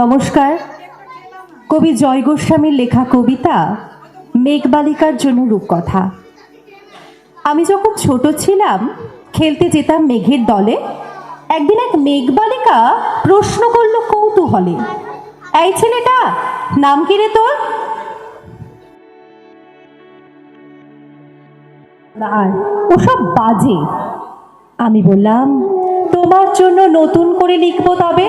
নমস্কার। কবি জয় গোস্বামীর লেখা কবিতা মেঘবালিকার জন্য রূপকথা। আমি যখন ছোট ছিলাম, খেলতে যেতাম মেঘের দলে। একদিন এক মেঘবালিকা প্রশ্ন করল কৌতূহলে, এই ছেলেটা, নাম কি রে তোর? আর ওসব বাজে। আমি বললাম, তোমার জন্য নতুন করে লিখব তবে?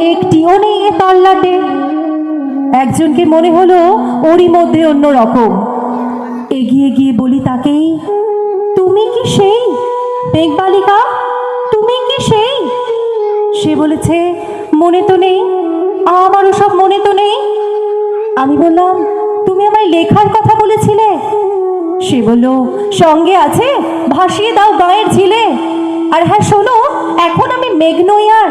একটিও নেই এ তল্লাটে। একজনকে মনে হলো ওরই মধ্যে অন্য রকম এগিয়ে গিয়ে বলি তাকেই তুমি কি সেই? মেঘবালিকা তুমি কি সেই? সে বলেছে, মনে তো নেই, আমারও সব মনে তো নেই। আমি বললাম, তুমি আমায় লেখার কথা বলেছিলে? সে বলল, সঙ্গে আছে, ভাসিয়ে দাও গায়ের ঝিলে। আর হ্যাঁ শোনো, এখন আমি মেঘ আর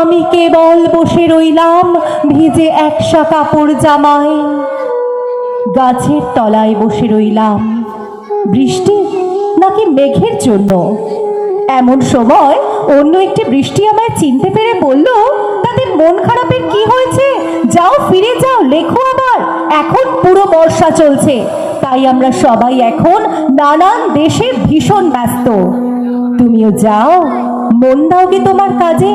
আমি কেবল বসে রইলাম, ভিজে একসা কাপড় জামায়। গাছের তলায় বসে রইলাম। বৃষ্টি নাকি মেঘের জন্য? এমন সময় অন্য একটি বৃষ্টি আমায় চিনতে পেরে বলল, তাতে মন খারাপের কি হয়েছে? যাও ফিরে যাও, লেখো আবার। এখন পুরো বর্ষা চলছে। তাই আমরা সবাই এখন নানান দেশে ভীষণ ব্যস্ত। তুমিও যাও, মন দাও কি তোমার কাজে।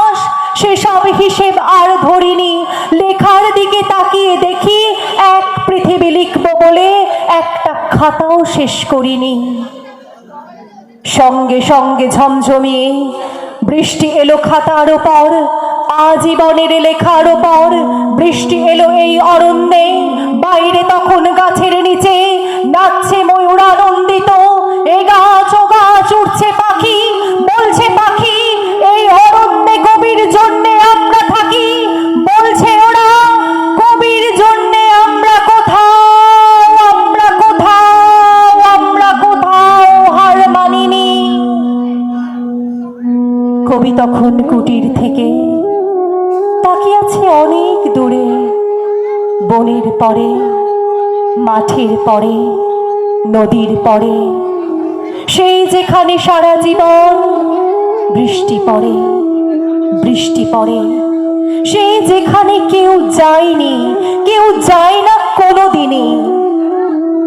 হিসেব আর ধরিনি। লেখার দিকে তাকিয়ে দেখি এক পৃথিবী লিখব বলে একটা খাতাও শেষ করিনি। সঙ্গে সঙ্গে ঝমঝমিয়ে বৃষ্টি এলো খাতার ওপর, আজীবনের লেখার ওপর। বৃষ্টি এলো এই অরণ্যে, বাইরে তখন গাছের নিচে, নাচছে ময়ূর আনন্দিত কবি তখন কুটির থেকে। তাকিয়ে আছে অনেক দূরে, বনের পরে, মাঠের পরে, নদীর পরে। সেই যেখানে সারা জীবন বৃষ্টি পড়ে বৃষ্টি পড়ে। সেই যেখানে কেউ যায়নি, কেউ যায় না কোনো দিনই